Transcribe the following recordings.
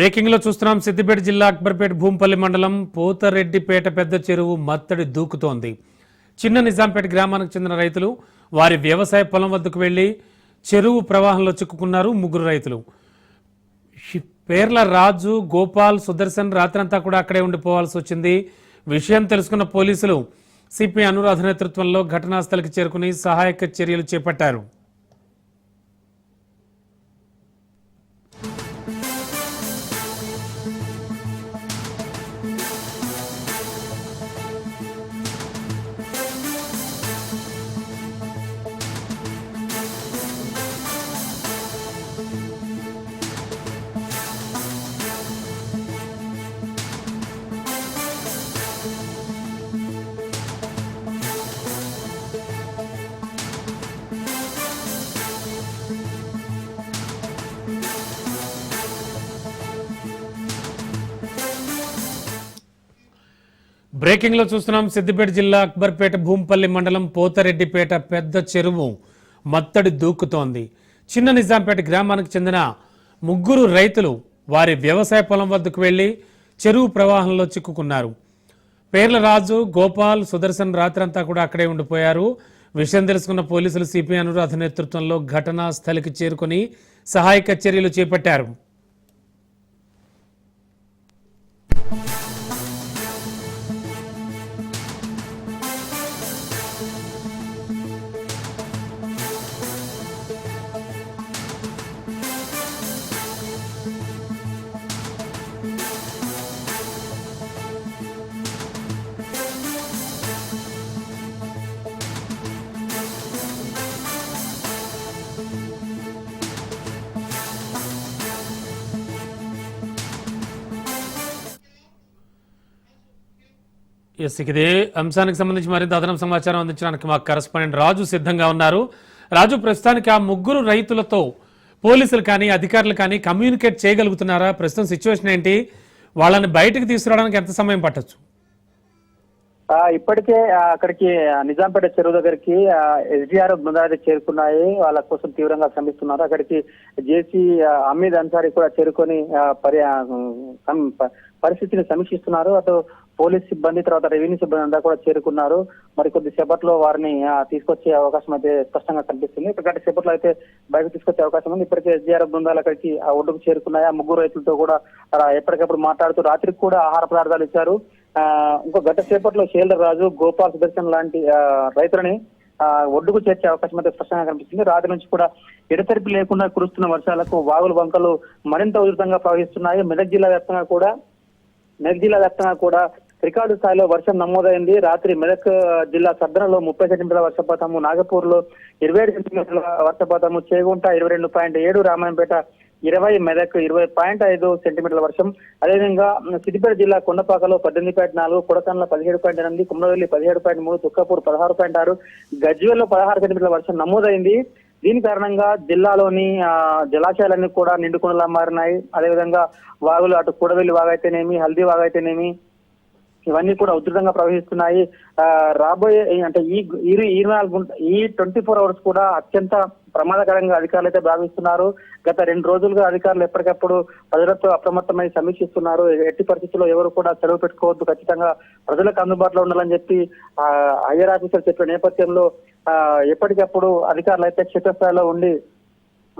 బ్రేకింగ్లో చూస్తున్నాం. సిద్దిపేట జిల్లా అక్బర్పేట భూంపల్లి మండలం పోతరెడ్డిపేట పెద్ద చెరువు మత్తడి దూకుతోంది. చిన్న నిజాంపేట గ్రామానికి చెందిన రైతులు వారి వ్యవసాయ పొలం వద్దకు వెళ్ళి చెరువు ప్రవాహంలో చిక్కుకున్నారు ముగ్గురు రైతులు. పేర్ల రాజు గోపాల్ సుదర్శన్ రాత్రంతా కూడా అక్కడే ఉండిపోవాల్సి వచ్చింది. విషయం తెలుసుకున్న పోలీసులు సిపి అనురాధ నేతృత్వంలో ఘటనా స్థలికి చేరుకుని సహాయక చర్యలు చేపట్టారు. బ్రేకింగ్లో చూస్తున్నాం. సిద్దిపేట జిల్లా అక్బర్పేట భూంపల్లి మండలం పోతరెడ్డిపేట పెద్ద చెరువు మత్తడి దూకుతోంది. చిన్న నిజాంపేట గ్రామానికి చెందిన ముగ్గురు రైతులు వారి వ్యవసాయ పొలం వద్దకు వెళ్ళి చెరువు ప్రవాహంలో చిక్కుకున్నారు. పేర్ల రాజు గోపాల్ సుదర్శన్ రాత్రంతా కూడా అక్కడే ఉండిపోయారు. విషయం తెలుసుకున్న పోలీసులు సిపి అనురాధ నేతృత్వంలో ఘటనా స్థలికి చేరుకుని సహాయక చర్యలు చేపట్టారు. ఎస్ ఇదే అంశానికి సంబంధించి మరింత అదనపు సమాచారం అందించడానికి మా కరస్పాండెంట్ రాజు సిద్ధంగా ఉన్నారు. రాజు ప్రస్తుతానికి ఆ ముగ్గురు రైతులతో పోలీసులు కానీ అధికారులు కానీ కమ్యూనికేట్ చేయగలుగుతున్నారా? ప్రస్తుతం సిచ్యువేషన్ ఏంటి? వాళ్ళని బయటకు తీసుకురావడానికి ఎంత సమయం పట్టచ్చు? ఇప్పటికే అక్కడికి నిజాంపేట చెరువు దగ్గరికి ఎస్డిఆర్ బృందాలు చేరుకున్నాయి. వాళ్ళ కోసం తీవ్రంగా శ్రమిస్తున్నారు. అక్కడికి జేసీ అమీద్ అన్సారీ కూడా చేరుకొని పరి పరిస్థితిని సమీక్షిస్తున్నారు. అటు పోలీస్ సిబ్బంది తర్వాత రెవెన్యూ సిబ్బంది అంతా కూడా చేరుకున్నారు. మరి కొద్దిసేపట్లో వారిని తీసుకొచ్చే అవకాశం అయితే స్పష్టంగా కనిపిస్తుంది. గంట సేపట్లో అయితే బయటకు తీసుకొచ్చే అవకాశం ఉంది. ఇప్పటికే ఎస్డిఆర్ బృందాలు అక్కడికి ఆ ఒడ్డుకు చేరుకున్నాయి. ఆ ముగ్గురు రైతులతో కూడా ఎప్పటికప్పుడు మాట్లాడుతూ రాత్రికి కూడా ఆహార పదార్థాలు ఇచ్చారు. ఆ, ఇంకో గత సేపట్లో శైలర్ రాజు గోపాల్ సుదర్శన్ లాంటి రైతులని ఆ, ఒడ్డుకు చేర్చే అవకాశం అయితే స్పష్టంగా కనిపిస్తుంది. రాత్రి నుంచి కూడా ఎడతెరిపి లేకుండా కురుస్తున్న వర్షాలకు వాగులు వంకలు మరింత ఉధృతంగా ప్రవహిస్తున్నాయి. మెదక్ జిల్లా వ్యాప్తంగా కూడా మెదక్ జిల్లా వ్యాప్తంగా కూడా రికార్డు స్థాయిలో వర్షం నమోదైంది. రాత్రి మెదక్ జిల్లా సద్దనలో ముప్పై సెంటీమీటర్ల వర్షపాతము నాగపూర్లో ఇరవై ఏడు సెంటీమీటర్ల వర్షపాతము చేగుంట ఇరవై రెండు పాయింట్ ఏడు రామాయంపేట ఇరవై మెదక్ ఇరవై పాయింట్ ఐదు సెంటీమీటర్ల వర్షం. అదేవిధంగా సిద్దిపేట జిల్లా కొండపాకలో పద్దెనిమిది పాయింట్ నాలుగు కొడకన్ల పదిహేడు పాయింట్ ఎనిమిది కుమ్మరవెల్లి పదిహేడు పాయింట్ మూడు తుక్కపూర్ పదహారు పాయింట్ ఆరు గజ్వేల్లో పదహారు సెంటీమీటర్ల వర్షం నమోదైంది. దీని కారణంగా జిల్లాలోని జలాశయాలన్నీ కూడా నిండుకుండలా మారినాయి అదేవిధంగా వాగులు అటు కూడవెల్లి వాగైతేనేమి హల్దీ వాగైతేనేమి ఇవన్నీ కూడా ఉధృతంగా ప్రవహిస్తున్నాయి. రాబోయే అంటే ఈ ఈ ఇరవై నాలుగు ఈ ట్వంటీ ఫోర్ అవర్స్ కూడా అత్యంత ప్రమాదకరంగా అధికారులు అయితే భావిస్తున్నారు. గత రెండు రోజులుగా అధికారులు ఎప్పటికప్పుడు ప్రజలతో అప్రమత్తమై సమీక్షిస్తున్నారు. ఎట్టి పరిస్థితుల్లో ఎవరు కూడా సెలవు పెట్టుకోవద్దు. ఖచ్చితంగా ప్రజలకు అందుబాటులో ఉండాలని చెప్పి ఆ, హయ్యర్ ఆఫీసర్ చెప్పిన నేపథ్యంలో ఎప్పటికప్పుడు అధికారులు అయితే క్షేత్రస్థాయిలో ఉండి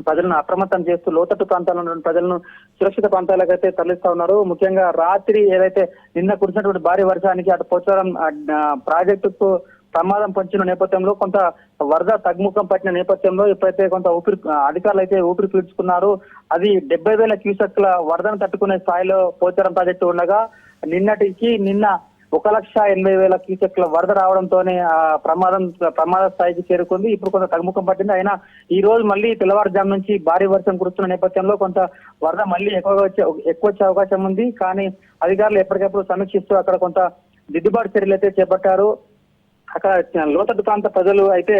ప్రజలను అప్రమత్తం చేస్తూ లోతట్టు ప్రాంతాల్లో ఉన్న ప్రజలను సురక్షిత ప్రాంతాలకు అయితే తరలిస్తా ఉన్నారు. ముఖ్యంగా రాత్రి ఏదైతే నిన్న కురిసినటువంటి భారీ వర్షానికి అటు పోచారం ప్రాజెక్టుకు ప్రమాదం పొంచిన నేపథ్యంలో కొంత వరద తగ్గుముఖం పట్టిన నేపథ్యంలో ఇప్పుడైతే కొంత ఊపిరి అధికారులు అయితే ఊపిరి పీల్చుకున్నారు. అది డెబ్బై వేల క్యూసెక్ల వరదను తట్టుకునే స్థాయిలో పోచారం ప్రాజెక్టు ఉండగా నిన్నటికి నిన్న ఒక లక్ష ఎనభై వేల క్యూసెక్ల వరద రావడంతోనే ఆ ప్రమాదం ప్రమాద స్థాయికి చేరుకుంది. ఇప్పుడు కొంత తగ్గుముఖం పట్టింది. అయినా ఈ రోజు మళ్ళీ తెల్లవారుజాము నుంచి భారీ వర్షం కురుస్తున్న నేపథ్యంలో కొంత వరద మళ్ళీ ఎక్కువగా వచ్చే ఎక్కువ వచ్చే అవకాశం ఉంది. కానీ అధికారులు ఎప్పటికప్పుడు సమీక్షిస్తూ అక్కడ కొంత దిద్దుబాటు చర్యలు అయితే చేపట్టారు. అక్కడ లోతట్టు ప్రాంత ప్రజలు అయితే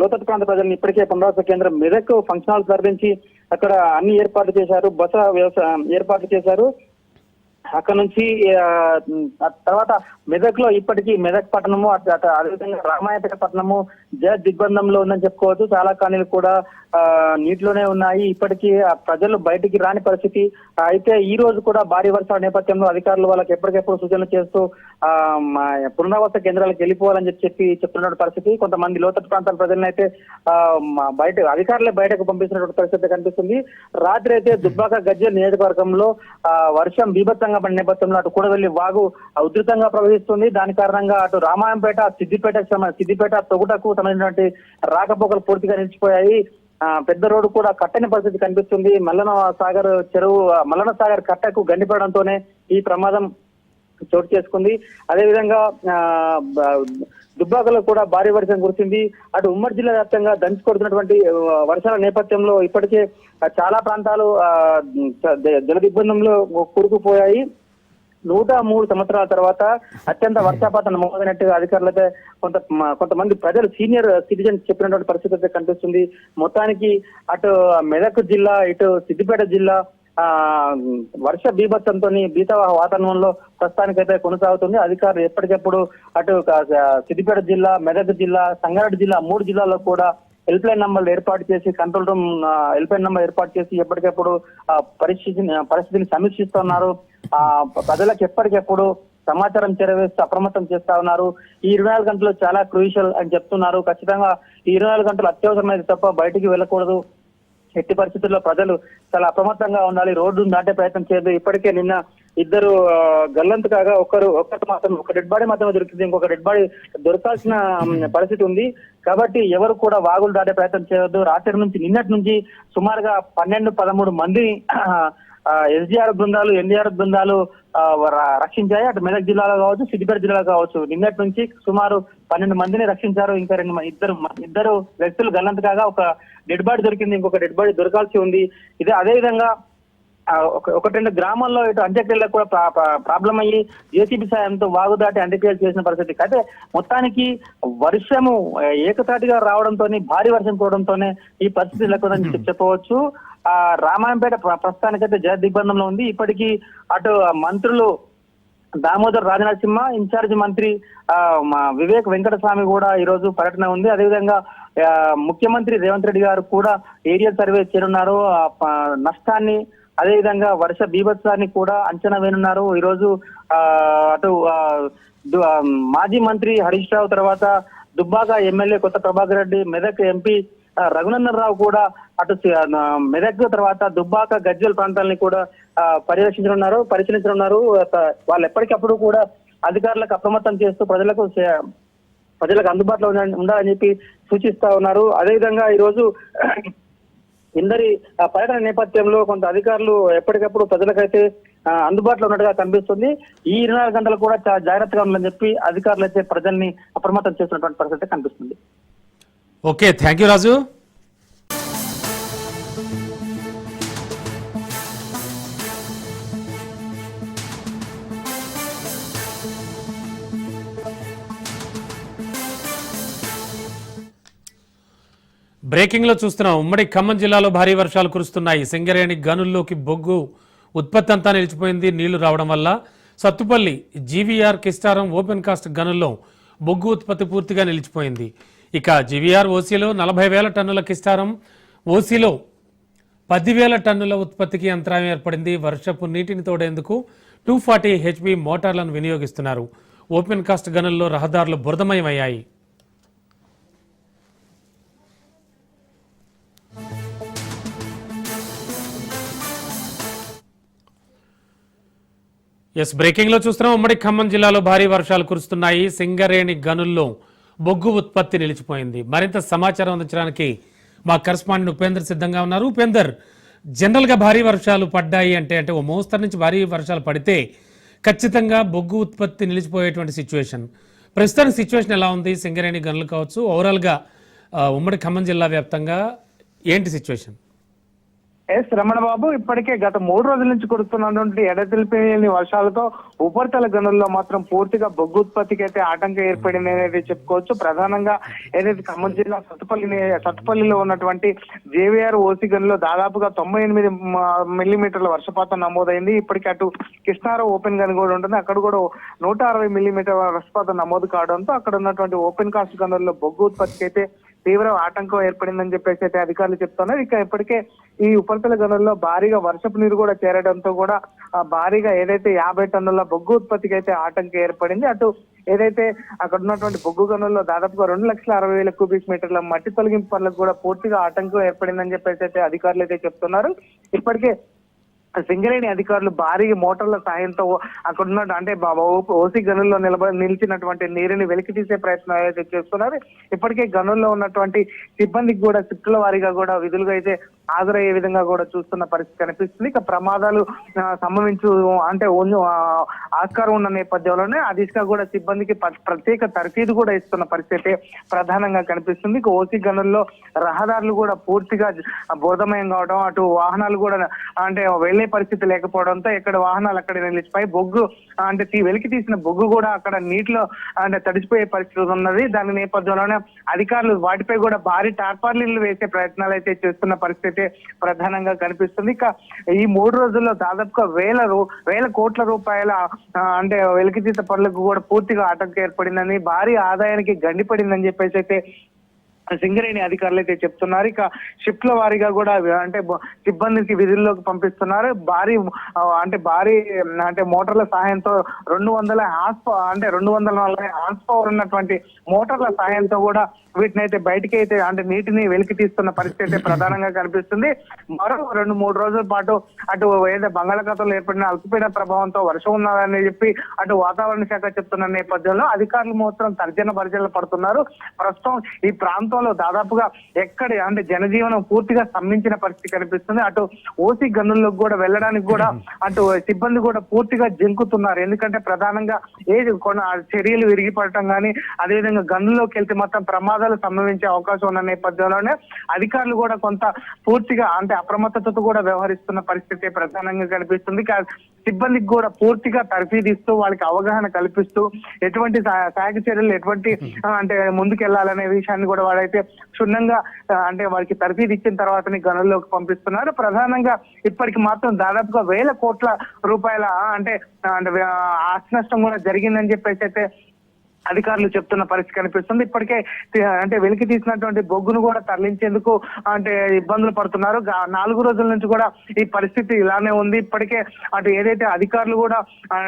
లోతట్టు ప్రాంత ప్రజలను ఇప్పటికే పునరావాస కేంద్రం మెదక్ ఫంక్షన్ హాల్ తరలించి అక్కడ అన్ని ఏర్పాట్లు చేశారు. బస వ్యవసాయ ఏర్పాట్లు చేశారు. అక్కడ నుంచి తర్వాత మెదక్లో ఇప్పటికీ మెదక్ పట్టణము అదే విధంగా అదేవిధంగా రామాయపేట పట్టణము జ దిగ్బంధంలో ఉందని చెప్పుకోవచ్చు. చాలా కాలనీలు కూడా నీటిలోనే ఉన్నాయి. ఇప్పటికీ ఆ ప్రజలు బయటికి రాని పరిస్థితి. అయితే ఈ రోజు కూడా భారీ వర్షాల నేపథ్యంలో అధికారులు వాళ్ళకి ఎప్పటికెప్పుడు సూచనలు చేస్తూ పునరావాస కేంద్రాలకు వెళ్ళిపోవాలని చెప్పి చెప్పి చెప్తున్న పరిస్థితి. కొంతమంది లోతట్టు ప్రాంతాల ప్రజలను అయితే బయట అధికారులే బయటకు పంపిస్తున్నటువంటి పరిస్థితి కనిపిస్తుంది. రాత్రి అయితే దుబ్బాక గజ్జల్ నియోజకవర్గంలో వర్షం బీభత్సంగా పడిన నేపథ్యంలో అటు కూడవెల్లి వాగు ఉధృతంగా ప్రవహిస్తుంది. దాని కారణంగా అటు రామాయంపేట సిద్దిపేట సిద్దిపేట తొగుటకు సంబంధించినటువంటి రాకపోకలు పూర్తిగా నిలిచిపోయాయి. పెద్ద రోడ్డు కూడా కట్టని పరిస్థితి కనిపిస్తుంది. మల్లన సాగర్ చెరువు మల్లన సాగర్ కట్టకు గండిపడడంతోనే ఈ ప్రమాదం చోటు చేసుకుంది. అదేవిధంగా దుబ్బాకలో కూడా భారీ వర్షం కురిసింది. అటు ఉమ్మడి జిల్లా వ్యాప్తంగా దంచి కొడుతున్నటువంటి వర్షాల నేపథ్యంలో ఇప్పటికే చాలా ప్రాంతాలు జలదిబ్బందంలో కూరుకుపోయాయి. నూట మూడు సంవత్సరాల తర్వాత అత్యంత వర్షపాతం నమోదైనట్టుగా అధికారులైతే కొంత కొంతమంది ప్రజలు సీనియర్ సిటిజన్స్ చెప్పినటువంటి పరిస్థితి అయితే కనిపిస్తుంది. మొత్తానికి అటు మెదక్ జిల్లా ఇటు సిద్దిపేట జిల్లా ఆ వర్ష బీభత్సంతో బీత వాతావరణంలో ప్రస్తుతానికైతే కొనసాగుతుంది. అధికారులు ఎప్పటికెప్పుడు అటు సిద్దిపేట జిల్లా మెదక్ జిల్లా సంగారెడ్డి జిల్లా మూడు జిల్లాల్లో కూడా హెల్ప్ లైన్ నంబర్లు ఏర్పాటు చేసి control room help line number ఏర్పాటు చేసి ఎప్పటికెప్పుడు పరిస్థితిని పరిస్థితిని సమీక్షిస్తున్నారు. ఆ ప్రజలకు ఎప్పటికెప్పుడు సమాచారం చేరవేస్తూ అప్రమత్తం చేస్తా ఉన్నారు. ఈ ఇరవై నాలుగు గంటలు చాలా క్రూషియల్ అని చెప్తున్నారు. ఖచ్చితంగా ఈ ఇరవై నాలుగు గంటలు అత్యవసరమైనది తప్ప బయటికి వెళ్ళకూడదు. ఎట్టి పరిస్థితుల్లో ప్రజలు చాలా అప్రమత్తంగా ఉండాలి. రోడ్డును దాటే ప్రయత్నం చేయదు ఇప్పటికే నిన్న ఇద్దరు ఆ, గల్లంతు కాగా ఒకరు ఒకటి మాత్రం ఒక డెడ్ బాడీ మాత్రమే దొరికింది. ఇంకొక డెడ్ బాడీ దొరకాల్సిన పరిస్థితి ఉంది. కాబట్టి ఎవరు కూడా వాగులు దాటే ప్రయత్నం చేయవద్దు రాత్రి నుంచి నిన్నటి నుంచి సుమారుగా పన్నెండు పదమూడు మంది ఎస్డిఆర్ బృందాలు ఎన్డీఆర్ బృందాలు రక్షించాయి. అటు మెదక్ జిల్లాలో కావచ్చు సిద్దిపేట జిల్లాలో కావచ్చు. నిన్నటి నుంచి సుమారు పన్నెండు మందిని రక్షించారు. ఇంకా రెండు ఇద్దరు ఇద్దరు వ్యక్తులు గల్లంతు కాగా ఒక డెడ్ బాడీ దొరికింది ఇంకొక డెడ్ బాడీ దొరకాల్సి ఉంది. ఇదే అదే విధంగా ఆ, ఒక ఒక రెండు గ్రామాల్లో ఇటు అంత్యక్రియలకు కూడా ప్రా- ప్రా- ప్రాబ్లం అయ్యి జేసీబీ సాయంతో వాగు దాటి అంత్యక్రియలు చేసిన పరిస్థితి. అయితే మొత్తానికి వర్షము ఆ, ఏకతాటిగా రావడంతో భారీ వర్షం కూడడంతోనే ఈ పరిస్థితి నెలకొందని చెప్పి చెప్పవచ్చు. ఆ రామాయంపేట ప్ర- ప్రస్తుతానికైతే జల దిగ్బంధంలో ఉంది. ఇప్పటికీ అటు మంత్రులు దామోదర్ రాజనరసింహ ఇన్ఛార్జ్ మంత్రి ఆ, వివేక్ వెంకటస్వామి కూడా ఈ రోజు పర్యటన ఉంది. అదేవిధంగా ముఖ్యమంత్రి రేవంత్ రెడ్డి గారు కూడా ఏరియల్ సర్వే చేరున్నారు. నష్టాన్ని అదేవిధంగా వర్ష బీభత్సాన్ని కూడా అంచనా వేనున్నారు ఈ రోజు అటు మాజీ మంత్రి హరీష్ రావు తర్వాత దుబ్బాక ఎమ్మెల్యే కొత్త ప్రభాకర్ రెడ్డి మెదక్ ఎంపీ రఘునందనరావు రావు కూడా అటు మెదక్ తర్వాత దుబ్బాక గజ్జల్ ప్రాంతాలని కూడా పర్యవేక్షించనున్నారు పరిశీలించనున్నారు. వాళ్ళు ఎప్పటికప్పుడు కూడా అధికారులకు అప్రమత్తం చేస్తూ ప్రజలకు ప్రజలకు అందుబాటులో ఉండాలని చెప్పి సూచిస్తా ఉన్నారు. అదేవిధంగా ఈ రోజు ఇందరి పర్యటన నేపథ్యంలో కొంత అధికారులు ఎప్పటికప్పుడు ప్రజలకైతే అందుబాటులో ఉన్నట్టుగా కనిపిస్తుంది. ఈ ఇరవై నాలుగు గంటలు కూడా చాలా జాగ్రత్తగా ఉండాలని చెప్పి అధికారులు అయితే ప్రజల్ని అప్రమత్తం చేస్తున్నటువంటి పరిస్థితి కనిపిస్తుంది. Okay thank you Raju. బ్రేకింగ్లో చూస్తున్నాం ఉమ్మడి ఖమ్మం జిల్లాలో భారీ వర్షాలు కురుస్తున్నాయి. సింగరేణి గనుల్లోకి బొగ్గు ఉత్పత్తి అంతా నిలిచిపోయింది. నీళ్ళు రావడం వల్ల Sathupalli GVR Kistaram open cast గనుల్లో బొగ్గు ఉత్పత్తి పూర్తిగా నిలిచిపోయింది. ఇక జీవీఆర్ ఓసీలో నలభై వేల టన్నుల కిస్తారం ఓసీలో పదివేల టన్నుల ఉత్పత్తికి అంతరాయం ఏర్పడింది. వర్షపు నీటిని తోడేందుకు టూ ఫార్టీ హెచ్పి మోటార్లను వినియోగిస్తున్నారు. ఓపెన్ కాస్ట్ గనుల్లో రహదారులు బురదమయమయ్యాయి. ఎస్ బ్రేకింగ్లో చూస్తున్నాం. ఉమ్మడి ఖమ్మం జిల్లాలో భారీ వర్షాలు కురుస్తున్నాయి. సింగరేణి గనుల్లో బొగ్గు ఉత్పత్తి నిలిచిపోయింది. మరింత సమాచారం అందించడానికి మా కరస్పాండెంట్ ఉపేందర్ సిద్ధంగా ఉన్నారు. ఉపేందర్ జనరల్గా భారీ వర్షాలు పడ్డాయి అంటే అంటే ఓ మోస్తరు నుంచి భారీ వర్షాలు పడితే ఖచ్చితంగా బొగ్గు ఉత్పత్తి నిలిచిపోయేటువంటి సిచ్యువేషన్. ప్రస్తుతానికి సిచ్యువేషన్ ఎలా ఉంది? సింగరేణి గనులు కావచ్చు ఓవరాల్గా ఉమ్మడి ఖమ్మం జిల్లా వ్యాప్తంగా ఏంటి సిచ్యువేషన్? ఎస్ రమణ బాబు ఇప్పటికే గత మూడు రోజుల నుంచి కురుస్తున్నటువంటి ఎడతెలిపిని వర్షాలతో ఉపరితల గనుల్లో మాత్రం పూర్తిగా బొగ్గు ఉత్పత్తికి అయితే ఆటంకం ఏర్పడింది అనేది చెప్పుకోవచ్చు. ప్రధానంగా ఏదైతే ఖమ్మం జిల్లా సత్తుపల్లి సత్తుపల్లిలో ఉన్నటువంటి జేవీఆర్ ఓసీ గనులో దాదాపుగా తొంభై ఎనిమిది మిల్లీమీటర్ల వర్షపాతం నమోదైంది. ఇప్పటికి అటు కృష్ణారావు ఓపెన్ గన్ కూడా ఉంటుంది. అక్కడ కూడా నూట అరవై మిల్లీమీటర్ల వర్షపాతం నమోదు కావడంతో అక్కడ ఉన్నటువంటి ఓపెన్ కాస్ట్ గనుల్లో బొగ్గు ఉత్పత్తికి అయితే తీవ్ర ఆటంకం ఏర్పడిందని చెప్పేసి అయితే అధికారులు చెప్తున్నారు. ఇక ఇప్పటికే ఈ ఉపరితల గనుల్లో భారీగా వర్షపు నీరు కూడా చేరడంతో కూడా భారీగా ఏదైతే యాభై టన్నుల బొగ్గు ఉత్పత్తికి అయితే ఆటంకం ఏర్పడింది. అటు ఏదైతే అక్కడ ఉన్నటువంటి బొగ్గు గనుల్లో దాదాపుగా రెండు లక్షల అరవై వేల క్యూబిక్ మీటర్ల మట్టి తొలగింపు పనులకు కూడా పూర్తిగా ఆటంకం ఏర్పడిందని చెప్పేసి అయితే అధికారులు అయితే చెప్తున్నారు. ఇప్పటికే సింగరేణి అధికారులు భారీ మోటార్ల సాయంతో అక్కడ ఉన్న అంటే ఓసీ గనుల్లో నిలబ నిలిచినటువంటి నీరుని వెలికి తీసే ప్రయత్నం అయితే చేస్తున్నారు ఇప్పటికే గనుల్లో ఉన్నటువంటి సిబ్బందికి కూడా షిఫ్ట్ల వారీగా కూడా విధులుగా అయితే హాజరయ్యే విధంగా కూడా చూస్తున్న పరిస్థితి కనిపిస్తుంది. ఇక ప్రమాదాలు సంభవించు అంటే ఆస్కారం ఉన్న నేపథ్యంలోనే ఆ దిశగా కూడా సిబ్బందికి ప్రత్యేక తర్ఫీదు కూడా ఇస్తున్న పరిస్థితి ప్రధానంగా కనిపిస్తుంది. ఇక ఓసీ గనుల్లో రహదారులు కూడా పూర్తిగా బోధమయం కావడం అటు వాహనాలు కూడా అంటే వెళ్ళే పరిస్థితి లేకపోవడంతో ఎక్కడ వాహనాలు అక్కడ నిలిచిపోయి బొగ్గు అంటే వెలికి తీసిన బొగ్గు కూడా అక్కడ నీటిలో అంటే తడిచిపోయే పరిస్థితి ఉన్నది. దాని నేపథ్యంలోనే అధికారులు వాటిపై కూడా భారీ టార్పార్లీలు వేసే ప్రయత్నాలు అయితే చేస్తున్న పరిస్థితి ప్రధానంగా కనిపిస్తుంది. ఇక ఈ మూడు రోజుల్లో దాదాపుగా వేల రూ- వేల కోట్ల రూపాయల అంటే వెలికితీత పనులకు కూడా పూర్తిగా ఆటంకం ఏర్పడిందని భారీ ఆదాయానికి గండిపడిందని చెప్పేసి అయితే సింగరేణి అధికారులు అయితే చెప్తున్నారు. ఇక షిఫ్ట్ల వారీగా కూడా అంటే సిబ్బందికి విధుల్లోకి పంపిస్తున్నారు. భారీ అంటే భారీ అంటే మోటార్ల సహాయంతో రెండు వందల హార్స్ అంటే రెండు వందల నలభై హార్స్ పవర్ ఉన్నటువంటి మోటార్ల సహాయంతో కూడా వీటిని అయితే బయటికి అయితే అంటే నీటిని వెలికి తీస్తున్న పరిస్థితి అయితే ప్రధానంగా కనిపిస్తుంది. మరో రెండు మూడు రోజుల పాటు అటు ఏదైతే బంగాళాఖాతంలో ఏర్పడిన అల్పపీడన ప్రభావంతో వర్షం ఉన్నదని చెప్పి అటు వాతావరణ శాఖ చెప్తున్న నేపథ్యంలో అధికారులు మాత్రం తర్జన భర్జనలు పడుతున్నారు. ప్రస్తుతం ఈ ప్రాంతం ప్రాంతంలో దాదాపుగా ఎక్కడ అంటే జనజీవనం పూర్తిగా స్తంభించిన పరిస్థితి కనిపిస్తుంది. అటు ఓసీ గనుల్లోకి కూడా వెళ్ళడానికి కూడా అటు సిబ్బంది కూడా పూర్తిగా జంకుతున్నారు. ఎందుకంటే ప్రధానంగా ఏది కొన చర్యలు విరిగిపడటం కానీ అదేవిధంగా గనుల్లోకి వెళ్తే మాత్రం ప్రమాదాలు సంభవించే అవకాశం ఉన్న నేపథ్యంలోనే అధికారులు కూడా కొంత పూర్తిగా అంటే అప్రమత్తతతో కూడా వ్యవహరిస్తున్న పరిస్థితి ప్రధానంగా కనిపిస్తుంది. సిబ్బందికి కూడా పూర్తిగా తర్ఫీదిస్తూ వాళ్ళకి అవగాహన కల్పిస్తూ ఎటువంటి సహా- సహాయక చర్యలు ఎటువంటి అంటే ముందుకెళ్ళాలనే విషయాన్ని కూడా అయితే క్షుణ్ణంగా అంటే వారికి తరఫీదు ఇచ్చిన తర్వాతనే గనుల్లోకి పంపిస్తున్నారు. ప్రధానంగా ఇప్పటికి మాత్రం దాదాపుగా వేల కోట్ల రూపాయల అంటే అంటే ఆశ ఆస్తి నష్టం కూడా జరిగిందని చెప్పేసి అయితే అధికారులు చెప్తున్న పరిస్థితి కనిపిస్తుంది. ఇప్పటికే అంటే వెలికి తీసినటువంటి బొగ్గును కూడా తరలించేందుకు అంటే ఇబ్బందులు పడుతున్నారు. నాలుగు రోజుల నుంచి కూడా ఈ పరిస్థితి ఇలానే ఉంది. ఇప్పటికే అటు ఏదైతే అధికారులు కూడా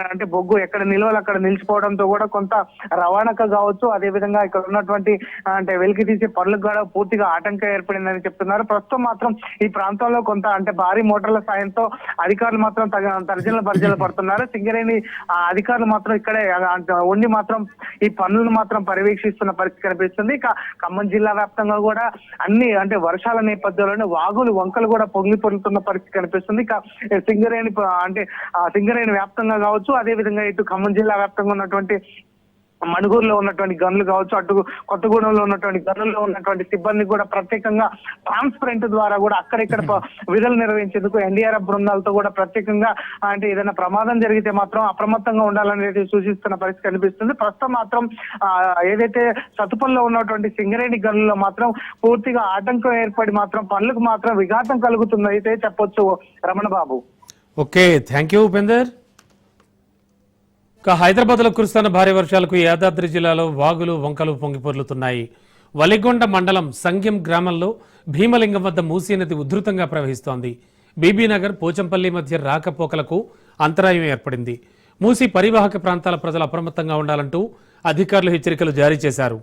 అంటే బొగ్గు ఎక్కడ నిల్వలు అక్కడ నిలిచిపోవడంతో కూడా కొంత రవాణాకు కావచ్చు. అదే విధంగా ఇక్కడ ఉన్నటువంటి అంటే వెలికి తీసే పనులకు కూడా పూర్తిగా ఆటంకం ఏర్పడిందని చెప్తున్నారు. ప్రస్తుతం మాత్రం ఈ ప్రాంతంలో కొంత అంటే భారీ మోటార్ల సాయంతో అధికారులు మాత్రం తగ తర్జనలు భర్జనలు పడుతున్నారు. సింగరేణి ఆ, అధికారులు మాత్రం ఇక్కడే ఉండి మాత్రం ఈ ఈ పనులను మాత్రం పర్యవేక్షిస్తున్న పరిస్థితి కనిపిస్తుంది. ఇక ఖమ్మం జిల్లా వ్యాప్తంగా కూడా అన్ని అంటే వర్షాల నేపథ్యంలోనే వాగులు వంకలు కూడా పొంగి పొందుతున్న పరిస్థితి కనిపిస్తుంది. ఇక సింగరేణి అంటే సింగరేణి వ్యాప్తంగా కావచ్చు. అదే విధంగా ఇటు ఖమ్మం జిల్లా వ్యాప్తంగా ఉన్నటువంటి మణుగూరులో ఉన్నటువంటి గనులు కావచ్చు అటు కొత్తగూడెంలో ఉన్నటువంటి గనుల్లో ఉన్నటువంటి సిబ్బంది కూడా ప్రత్యేకంగా ట్రాన్స్పరెంట్ ద్వారా కూడా అక్కడిక్కడ విధులు నిర్వహించేందుకు ఎన్డీఆర్ఎఫ్ బృందాలతో కూడా ప్రత్యేకంగా అంటే ఏదైనా ప్రమాదం జరిగితే మాత్రం అప్రమత్తంగా ఉండాలనేది సూచిస్తున్న పరిస్థితి కనిపిస్తుంది. ప్రస్తుతం మాత్రం ఏదైతే సతుపల్లో ఉన్నటువంటి సింగరేణి గనుల్లో మాత్రం పూర్తిగా ఆటంకం ఏర్పడి మాత్రం పనులకు మాత్రం విఘాతం కలుగుతుందైతే చెప్పొచ్చు Ramana Babu okay thank you Upender. ఇక హైదరాబాద్లో కురుస్తున్న భారీ వర్షాలకు యాదాద్రి జిల్లాలో వాగులు వంకలు పొంగిపొర్లుతున్నాయి. వలిగొండ మండలం సంఘ్యం గ్రామంలో భీమలింగం వద్ద మూసీ నది ఉధృతంగా ప్రవహిస్తోంది. బీబీనగర్ పోచంపల్లి మధ్య రాకపోకలకు అంతరాయం ఏర్పడింది. మూసీ పరివాహక ప్రాంతాల ప్రజలు అప్రమత్తంగా ఉండాలంటూ అధికారులు హెచ్చరికలు జారీ చేశారు.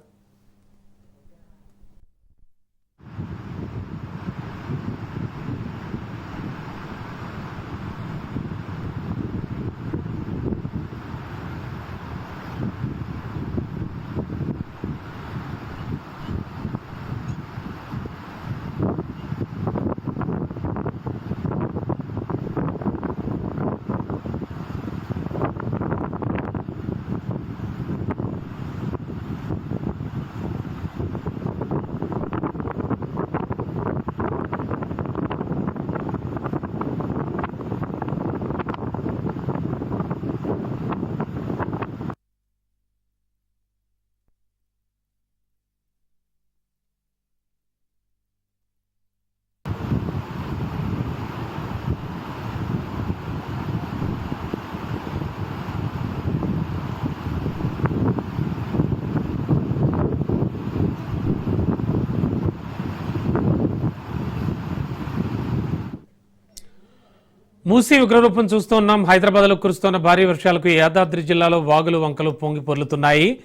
మూసీ ఉగ్రరూపం చూస్తూ ఉన్నాం. హైదరాబాద్లో కురుస్తున్న భారీ వర్షాలకు యాదాద్రి జిల్లాలో వాగులు వంకలు పొంగి పొర్లుతున్నాయి.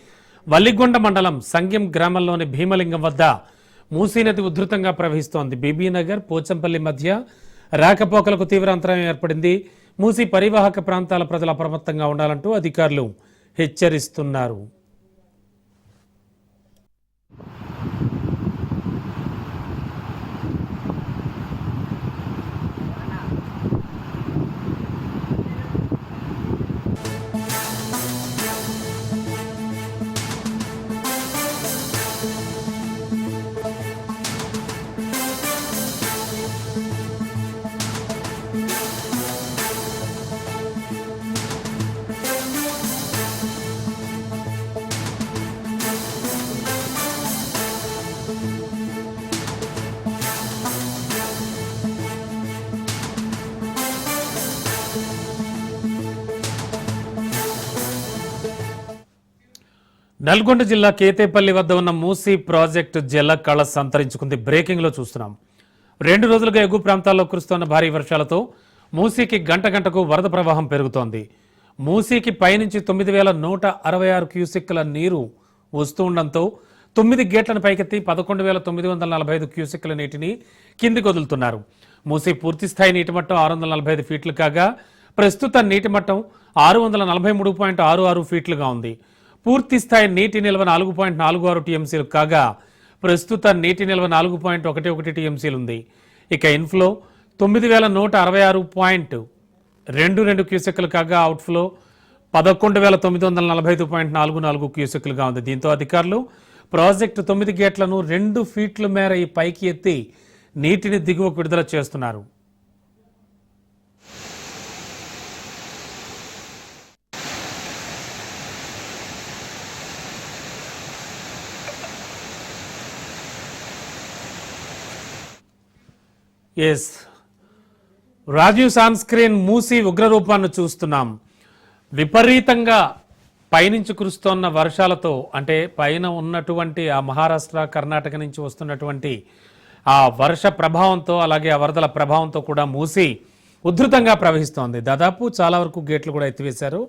వల్లిగొండ మండలం సంగ్యం గ్రామంలోని భీమలింగం వద్ద మూసీ నది ఉధృతంగా ప్రవహిస్తోంది. బీబీనగర్ పోచంపల్లి మధ్య రాకపోకలకు తీవ్ర అంతరాయం ఏర్పడింది. మూసీ పరివాహక ప్రాంతాల ప్రజలు అప్రమత్తంగా ఉండాలంటూ అధికారులు హెచ్చరిస్తున్నారు. నల్గొండ జిల్లా కేతేపల్లి వద్ద ఉన్న మూసీ ప్రాజెక్టు జల కళ సంతరించుకుంది. బ్రేకింగ్లో చూస్తున్నాం. రెండు రోజులుగా ఎగువ ప్రాంతాల్లో కురుస్తున్న భారీ వర్షాలతో మూసీకి గంట గంటకు వరద ప్రవాహం పెరుగుతోంది. మూసీకి పైనుంచి తొమ్మిది వేల నూట అరవై ఆరు క్యూసిక్ల నీరు వస్తూ ఉండడంతో తొమ్మిది గేట్లను పైకెత్తి పదకొండు వేల తొమ్మిది వందల నలభై ఐదు క్యూసిక్ల నీటిని కిందికి వదులుతున్నారు. మూసీ పూర్తిస్థాయి నీటి మట్టం ఆరు వందల నలభై ఐదు ఫీట్లు కాగా ప్రస్తుత నీటి మట్టం ఆరు వందల నలభై మూడు పాయింట్ ఆరు ఆరు ఫీట్లుగా ఉంది. పూర్తి స్థాయి నీటి నిల్వ నాలుగు పాయింట్ నాలుగు ఆరు టీఎంసీలు కాగా ప్రస్తుత నీటి నిల్వ నాలుగు పాయింట్ ఒకటి ఒకటి టీఎంసీలు ఉంది. ఇక ఇన్ఫ్లో తొమ్మిది వేల నూట అరవై ఆరు పాయింట్ రెండు రెండు క్యూసెక్లు కాగా అవుట్ఫ్లో పదకొండు వేల తొమ్మిది వందల నలభై ఐదు పాయింట్ నాలుగు నాలుగు క్యూసెక్లుగా ఉంది. దీంతో అధికారులు ప్రాజెక్టు తొమ్మిది గేట్లను రెండు ఫీట్ల మేర ఈ పైకి ఎత్తి నీటిని దిగువకు విడుదల చేస్తున్నారు. ఎస్ రాజీవ్ సాన్ స్క్రీన్ మూసి ఉగ్రరూపాన్ని చూస్తున్నాం. విపరీతంగా పైనుంచి కురుస్తోన్న వర్షాలతో అంటే పైన ఉన్నటువంటి ఆ మహారాష్ట్ర కర్ణాటక నుంచి వస్తున్నటువంటి ఆ వర్ష ప్రభావంతో అలాగే ఆ వరదల ప్రభావంతో కూడా మూసి ఉధృతంగా ప్రవహిస్తోంది. దాదాపు చాలా వరకు గేట్లు కూడా ఎత్తివేశారు.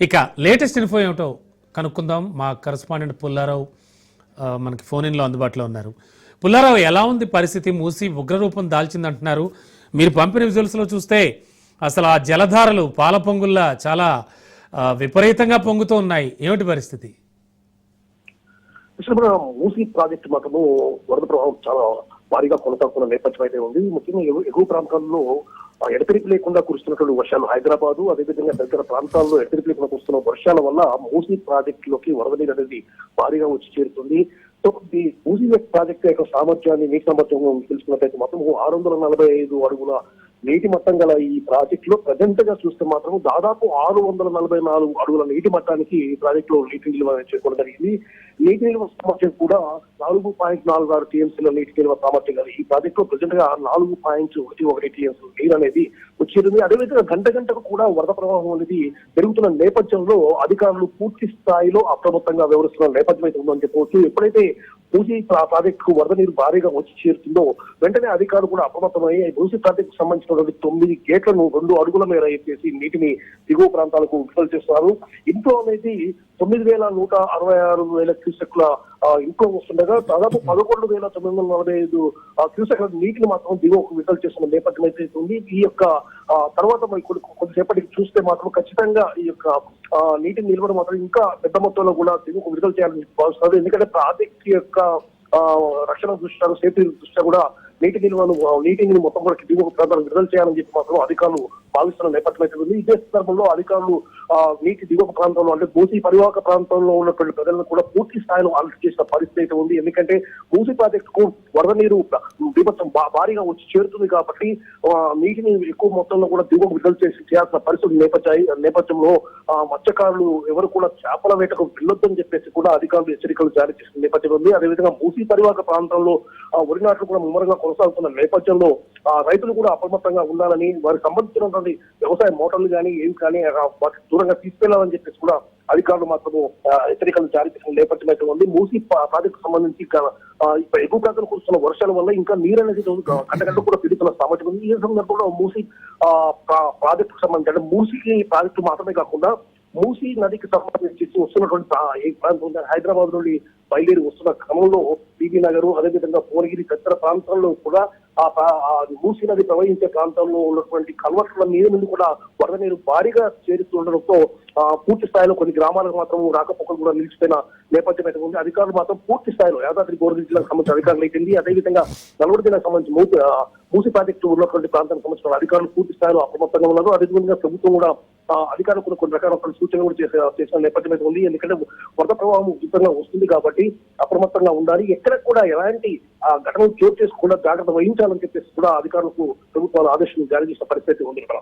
ఇక లేటెస్ట్ ఇన్ఫో ఏమిటో కనుక్కుందాం. మా కరస్పాండెంట్ పుల్లారావు మనకి ఫోన్ ఇన్లో అందుబాటులో ఉన్నారు. పుల్లారావు ఎలా ఉంది పరిస్థితి? మూసి ఉగ్రరూపం దాల్చిందంటున్నారు. మీరు పంపిన విజువల్స్లో చూస్తే అసలు ఆ జలధారలు పాల పొంగుల్లా చాలా విపరీతంగా పొంగుతూ ఉన్నాయి. ఏమిటి పరిస్థితి? మూసీ ప్రాజెక్ట్ మాత్రము వరద ప్రభావం చాలా భారీగా కొనసాగుతున్న నేపథ్యం అయితే ఉంది. ముఖ్యంగా ఎగువ ఎగువ ప్రాంతాల్లో ఎడతెరిపి లేకుండా కురుస్తున్నటువంటి వర్షాలు హైదరాబాదు అదేవిధంగా తదితర ప్రాంతాల్లో ఎడతెరిపి లేకుండా కురుస్తున్న వర్షాల వల్ల మూసీ ప్రాజెక్టులోకి వరద నీరు అనేది భారీగా వచ్చి చేరుతుంది. సో ఈ మూసీ ప్రాజెక్ట్ యొక్క సామర్థ్యాన్ని నీటి సామర్థ్యం తెలుసుకున్నట్టయితే మొత్తం ఆరు వందల నలభై ఐదు అడుగుల నీటి మట్టం గల ఈ ప్రాజెక్ట్లో ప్రజెంట్గా చూస్తే మాత్రం దాదాపు ఆరు వందల నలభై నాలుగు అడుగుల నీటి మట్టానికి ఈ ప్రాజెక్ట్లో నీటి నిల్వ చేసుకోవడం జరిగింది. నీటి నిల్వ సామర్థ్యం కూడా నాలుగు పాయింట్ నాలుగు ఆరు టీఎంసీల నీటి నిల్వ సామర్థ్యం కాదు ఈ ప్రాజెక్ట్లో ప్రజెంట్గా నాలుగు పాయింట్ ఒకటి ఒకటి టీఎంసీ నీరు అనేది వచ్చేది అదేవిధంగా గంట గంటకు కూడా వరద ప్రవాహం అనేది పెరుగుతున్న నేపథ్యంలో అధికారులు పూర్తి స్థాయిలో అప్రమత్తంగా వ్యవహరిస్తున్న నేపథ్యం అయితే ఉందని చెప్పవచ్చు. ఎప్పుడైతే మూసీ ప్రా- కు వరద నీరు భారీగా వచ్చి చేరుతుందో వెంటనే అధికారులు కూడా అప్రమత్తమై ఈ మూసీ ప్రాజెక్ట్ సంబంధించినటువంటి తొమ్మిది గేట్లను రెండు అడుగుల మేర ఎత్తేసి నీటిని దిగువ ప్రాంతాలకు విడుదల చేస్తున్నారు. ఇంట్లో అనేది తొమ్మిది వేల నూట అరవై ఆరు వేల క్యూసెక్ల ఇంట్లో వస్తుండగా దాదాపు పదకొండు వేల తొమ్మిది వందల నలభై ఐదు క్యూసెక్ల నీటిని మాత్రం దిగువకు విడుదల చేస్తున్న నేపథ్యం అయితే ఉంది ఈ యొక్క తర్వాత మరి కొద్దిసేపటికి చూస్తే మాత్రం ఖచ్చితంగా ఈ యొక్క నీటి నీటిని మాత్రం ఇంకా పెద్ద మొత్తంలో కూడా దిగువకు విడుదల చేయాలని భావిస్తున్నారు. ఎందుకంటే ప్రాజెక్ట్ యొక్క రక్షణ దృష్ట్యా సేఫ్టీ దృష్ట్యా కూడా నీటి నిల్వను నీటిని మొత్తం కూడా దిగువ ప్రాంతాలకు విడుదల చేయాలని చెప్పి మాత్రం అధికారులు భావిస్తున్న నేపథ్యం అయితే ఉంది. ఇదే సందర్భంలో అధికారులు ఆ, నీటి దిగువ ప్రాంతంలో అంటే మూసీ పరివాహక ప్రాంతంలో ఉన్నటువంటి ప్రజలను కూడా పూర్తి స్థాయిలో అలర్ట్ చేసిన పరిస్థితి అయితే ఉంది. ఎందుకంటే మూసీ ప్రాజెక్టుకు వరద నీరు బీభత్సం భారీగా వచ్చి చేరుతుంది కాబట్టి నీటిని ఎక్కువ మొత్తంలో కూడా దిగువ విడుదల చేసి చేయాల్సిన పరిస్థితి నేపథ్య నేపథ్యంలో మత్స్యకారులు ఎవరు కూడా చేపల వేటకు వెళ్ళొద్దని చెప్పేసి కూడా అధికారులు హెచ్చరికలు జారీ చేసిన నేపథ్యం ఉంది. అదేవిధంగా మూసీ పరివాహక ప్రాంతంలో ఆ, వరి నాట్లు కూడా ముమ్మరంగా కొనసాగుతున్న నేపథ్యంలో ఆ, రైతులు కూడా అప్రమత్తంగా ఉండాలని వారికి సంబంధించినటువంటి వ్యవసాయ మోటార్లు కానీ ఏవి కానీ వాటికి దూరంగా తీసుకెళ్ళాలని చెప్పేసి కూడా అధికారులు మాత్రము హెచ్చరికలు జారీ చేసిన నేపథ్యం అయితే ఉంది. మూసి ప్రాజెక్టు సంబంధించి ఇప్పుడు ఎగువ ప్రాంతాలు కురుస్తున్న వర్షాల వల్ల ఇంకా నీరు అనేది కట్టగట్ట కూడా పెరుగుతున్న సామర్థ్యం ఉంది. ఈ సందర్భంలో మూసి ఆ, ప్రా- ప్రాజెక్టుకు సంబంధించి అంటే మూసికి ప్రాజెక్టు మాత్రమే కాకుండా మూసీ నదికి సంబంధించి వస్తున్నటువంటి ప్రాంతం ఉంది. హైదరాబాద్ నుండి బయలుదేరి వస్తున్న క్రమంలో బీబీ నగర్ అదేవిధంగా భువనగిరి తదితర ప్రాంతాల్లో కూడా ఆ ప్రా- మూసీ నది ప్రవహించే ప్రాంతాల్లో ఉన్నటువంటి కల్వర్ట్ల నీరు నుండి కూడా వరద నీరు భారీగా చేరుతుండడంతో ఆ, పూర్తి స్థాయిలో కొన్ని గ్రామాలకు మాత్రం రాకపోకలు కూడా నిలిచిపోయిన నేపథ్యం అయితే ఉంది. అధికారులు మాత్రం పూర్తి స్థాయిలో యాదాద్రి గోదావరి జిల్లాకు సంబంధించిన అధికారులు అయితే అదేవిధంగా నల్గొండ జిల్లాకు సంబంధించి మూసి ప్రాజెక్టు ఉన్నటువంటి ప్రాంతానికి సంబంధించిన అధికారులు పూర్తి స్థాయిలో అప్రమత్తంగా ఉన్నారు. అదేవిధంగా ప్రభుత్వం కూడా అధికారులు కూడా కొన్ని రకాల సూచనలు కూడా చేసే చేసిన నేపథ్యం అయితే ఉంది. ఎందుకంటే వరద ప్రవాహం ఉచితంగా వస్తుంది కాబట్టి అప్రమత్తంగా ఉండాలి. ఎక్కడ కూడా ఎలాంటి ఆ, ఘటనలు చోటు చేసుకుండా జాగ్రత్త వహించాలని చెప్పేసి కూడా అధికారులకు ప్రభుత్వాలు ఆదేశాలు జారీ చేసిన పరిస్థితి ఉంది. ఇక్కడ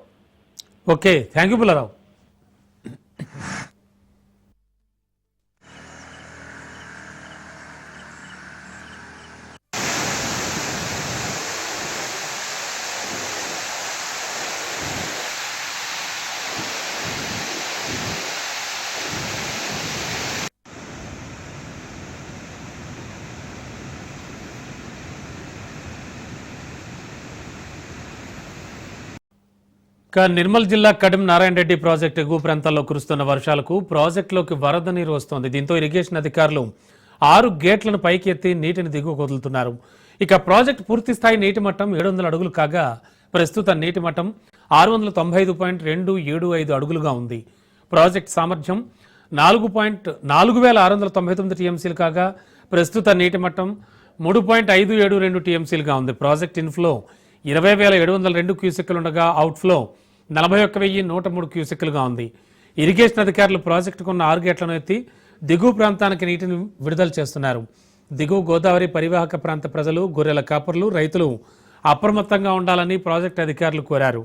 ఓకే. Thank you Pullarao. ఇక నిర్మల్ జిల్లా కడిం నారాయణ రెడ్డి ప్రాజెక్టు ఎగువ ప్రాంతాల్లో కురుస్తున్న వర్షాలకు ప్రాజెక్టులోకి వరద నీరు వస్తోంది. దీంతో ఇరిగేషన్ అధికారులు ఆరు గేట్లను పైకి ఎత్తి నీటిని దిగువ వదులుతున్నారు ఇక ప్రాజెక్టు పూర్తి స్థాయి నీటి మట్టం ఏడు వందల అడుగులు కాగా ప్రస్తుత నీటి మట్టం ఆరు వందల తొంభై ఐదు పాయింట్ రెండు ఏడు ఐదు అడుగులుగా ఉంది. ప్రాజెక్ట్ సామర్థ్యం నాలుగు పాయింట్ నాలుగు వేల ఆరు వందల తొంభై తొమ్మిది టీఎంసీలు కాగా ప్రస్తుత నీటి మట్టం మూడు పాయింట్ ఐదు ఏడు రెండు టీఎంసీలుగా ఉంది. ప్రాజెక్ట్ ఇన్ఫ్లో ఇరవై వేల ఏడు వందల రెండు క్యూసెక్లు ఉండగా అవుట్ఫ్లో నలభై ఒక్క వెయ్యి నూట మూడు క్యూసెక్లుగా ఉంది. ఇరిగేషన్ అధికారులు ప్రాజెక్టుకు ఉన్న ఆరు గేట్లను ఎత్తి దిగువ ప్రాంతానికి నీటిని విడుదల చేస్తున్నారు. దిగువ గోదావరి పరివాహక ప్రాంత ప్రజలు గొర్రెల కాపర్లు రైతులు అప్రమత్తంగా ఉండాలని ప్రాజెక్టు అధికారులు కోరారు.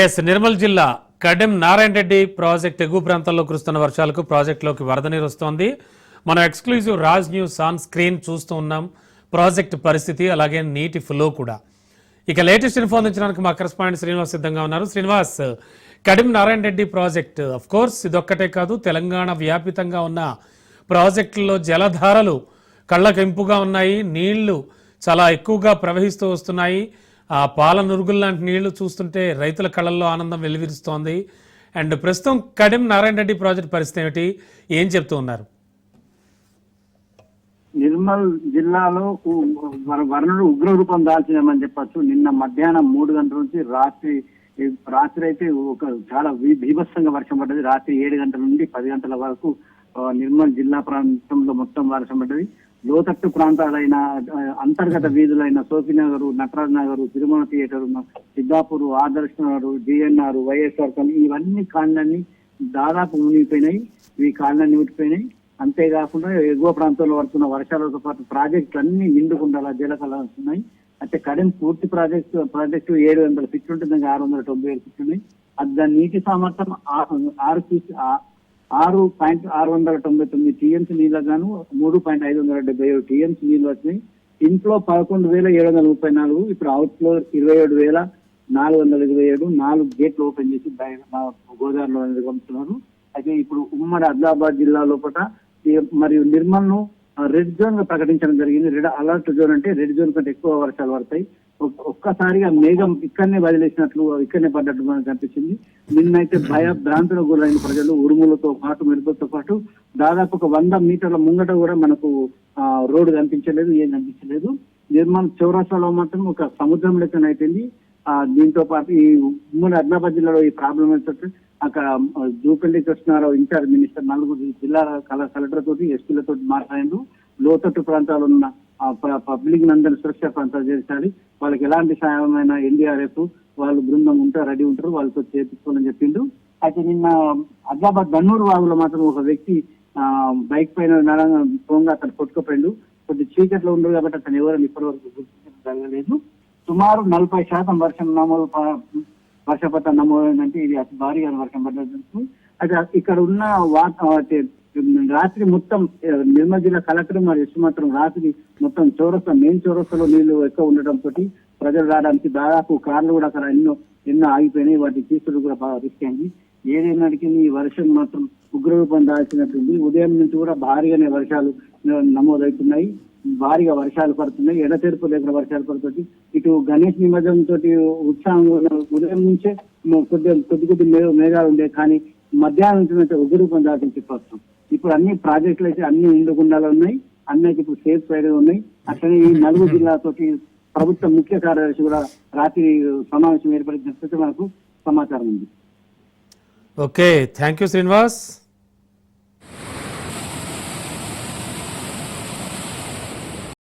ఎస్ నిర్మల్ జిల్లా కడెం నారాయణ రెడ్డి ప్రాజెక్ట్ ఎగువ ప్రాంతాల్లో కురుస్తున్న వర్షాలకు ప్రాజెక్టులోకి వరద నీరు వస్తోంది. మనం exclusive Raj News on screen చూస్తూ ఉన్నాం. ప్రాజెక్ట్ పరిస్థితి అలాగే నీటి ఫ్లో కూడా. ఇక లేటెస్ట్ ఇన్ఫో అందించడానికి మా కరెస్పాండెంట్ శ్రీనివాస్ సిద్ధంగా ఉన్నారు. Srinivas Kadem Narayana Reddy project of course ఇదొక్కటే కాదు తెలంగాణ వ్యాపితంగా ఉన్న ప్రాజెక్టుల్లో జలధారలు కళ్ళకెంపుగా ఉన్నాయి. నీళ్ళు చాలా ఎక్కువగా ప్రవహిస్తూ వస్తున్నాయి. ఆ పాల నురుగులు లాంటి నీళ్ళు చూస్తుంటే రైతుల కళల్లో ఆనందం వెలువరిస్తోంది. అండ్ ప్రస్తుతం కడెం నారాయణ రెడ్డి ప్రాజెక్ట్ పరిస్థితి ఏమిటి? ఏం చెప్తూ ఉన్నారు? నిర్మల్ జిల్లాలో వరుణుడు ఉగ్ర రూపం దాల్చినామని చెప్పొచ్చు. నిన్న మధ్యాహ్నం మూడు గంటల నుంచి రాత్రి రాత్రి అయితే ఒక చాలా భీ- భీభత్సంగా వర్షం పడ్డది. రాత్రి ఏడు గంటల నుండి పది గంటల వరకు నిర్మల్ జిల్లా ప్రాంతంలో మొత్తం వర్షం పడ్డది. లోతట్టు ప్రాంతాలైన అంతర్గత వీధులైన Sofi Nagar Nataraj Nagar Tirumala theatre Siddhapur Adarsh Nagar GNR YSR ఇవన్నీ కాలనీ దాదాపు మునిగిపోయినాయి. ఈ కాలనీ ఉడిపోయినాయి అంతేకాకుండా ఎగువ ప్రాంతంలో పడుతున్న వర్షాలతో పాటు ప్రాజెక్టులు అన్ని నిండుకుండాల జలకళ వస్తున్నాయి అయితే కడిం పూర్తి ప్రాజెక్టు ప్రాజెక్టు ఏడు వందల ఫిట్లు ఉంటుంది ఆరు వందల తొంభై ఏడు ఫిట్లు ఉన్నాయి. అది దాని నీటి సామర్థ్యం ఆరు ఆరు ఆరు పాయింట్ ఆరు వందల తొంభై తొమ్మిది టీఎంసీ నీళ్ళ గాను మూడు పాయింట్ ఐదు వందల డెబ్బై ఏడు టీఎంసీ నీళ్ళు వచ్చినాయి. ఇంట్లో పదకొండు వేల ఏడు వందల ముప్పై నాలుగు ఇప్పుడు అవుట్ఫ్లో ఇరవై ఏడు వేల నాలుగు వందల ఇరవై ఏడు నాలుగు గేట్లు ఓపెన్ చేసి మా గోదావరిలో పంపుతున్నారు. అయితే ఇప్పుడు ఉమ్మడి ఆదిలాబాద్ జిల్లా లోపల ఈ మరియు నిర్మల్ను రెడ్ జోన్గా ప్రకటించడం జరిగింది. రెడ్ అలర్ట్ జోన్ అంటే రెడ్ జోన్ కంటే ఎక్కువ వర్షాలు పడతాయి. ఒక్కసారిగా మేఘం ఇక్కడనే వదిలేసినట్లు ఇక్కడనే పడ్డట్టు మనకు కనిపించింది నిన్నైతే భయ భ్రాంతులకు గురైన ప్రజలు ఉరుములతో పాటు మెరుపులతో పాటు దాదాపు ఒక వంద మీటర్ల ముంగట కూడా మనకు ఆ, రోడ్డు కనిపించలేదు ఏం కనిపించలేదు. నిర్మల్ చౌరాస్తాలో మాత్రం ఒక సముద్రం లెక్కన అయిపోయింది. ఆ దీంతో పాటు ఈ ఉమ్మడి ఆదిలాబాద్ జిల్లాలో ఈ ప్రాబ్లం ఏంటంటే అక్కడ జూపల్లి కృష్ణారావు ఇన్ఛార్జ్ మినిస్టర్ నలుగురు జిల్లా కల కలెక్టర్ తోటి ఎస్పీలతో మాట్లాడిండు లోతట్టు ప్రాంతాలు ఉన్న పబ్లిక్ నందరి సురక్ష ప్రాంతాలు చేర్చాలి వాళ్ళకి ఎలాంటి సాయమైన ఎన్డీఆర్ఎఫ్ వాళ్ళు బృందం ఉంటారు రెడీ ఉంటారు వాళ్ళతో చేపించుకోవాలని చెప్పిండు. అయితే నిన్న ఆదిలాబాద్ దన్నూరు వాగులో మాత్రం ఒక వ్యక్తి ఆ బైక్ పైన నడంగా పోగా అతను కొట్టుకుపోయిండు. కొద్ది చీకట్లో ఉండరు కాబట్టి అతను ఎవరైనా ఇప్పటివరకు గుర్తించడం జరగలేదు సుమారు నలభై శాతం వర్షం నమోదు వర్షపాతం నమోదైందంటే ఇది అతి భారీగా వర్షం పడ్డట్టు అయితే ఇక్కడ ఉన్న వాత అయితే రాత్రి మొత్తం నిర్మల్ జిల్లా కలెక్టర్ మరియు ఎస్ మాత్రం రాత్రి మొత్తం చౌరస్తా మెయిన్ చౌరస్తాలో నీళ్ళు ఎక్కువ ఉండటం తోటి ప్రజలు రావడానికి దాదాపు కార్లు కూడా అక్కడ ఎన్నో ఎన్నో ఆగిపోయినాయి. వాటి తీసుడు కూడా బాగా రిస్క్ అయింది. ఏదైనాటికి ఈ వర్షం మాత్రం ఉగ్రరూపం దాల్చినట్టుంది. ఉదయం నుంచి కూడా భారీగానే వర్షాలు నమోదవుతున్నాయి. భారీగా వర్షాలు పడుతున్నాయి. ఎడతెరుపు లేకుండా వర్షాలు పడుతుంది ఇటు గణేష్ నిమజ్జనం తోటి ఉత్సాహం ఉదయం నుంచే కొద్ది కొద్ది కొద్ది మేఘాలు ఉండే కానీ మధ్యాహ్నం నుంచి ఉగ్రరూపం దాటించి చెప్పవచ్చు ఇప్పుడు అన్ని ప్రాజెక్టులు అయితే అన్ని ఇండుగుండాలు ఉన్నాయి. అన్నకి ఇప్పుడు సేఫ్ సైడ్ ఉన్నాయి. అట్లనే ఈ నలుగు జిల్లాతోటి ప్రభుత్వ ముఖ్య కార్యదర్శి కూడా రాత్రి సమావేశం ఏర్పడిన మనకు సమాచారం ఉంది. Okay thank you Srinivas.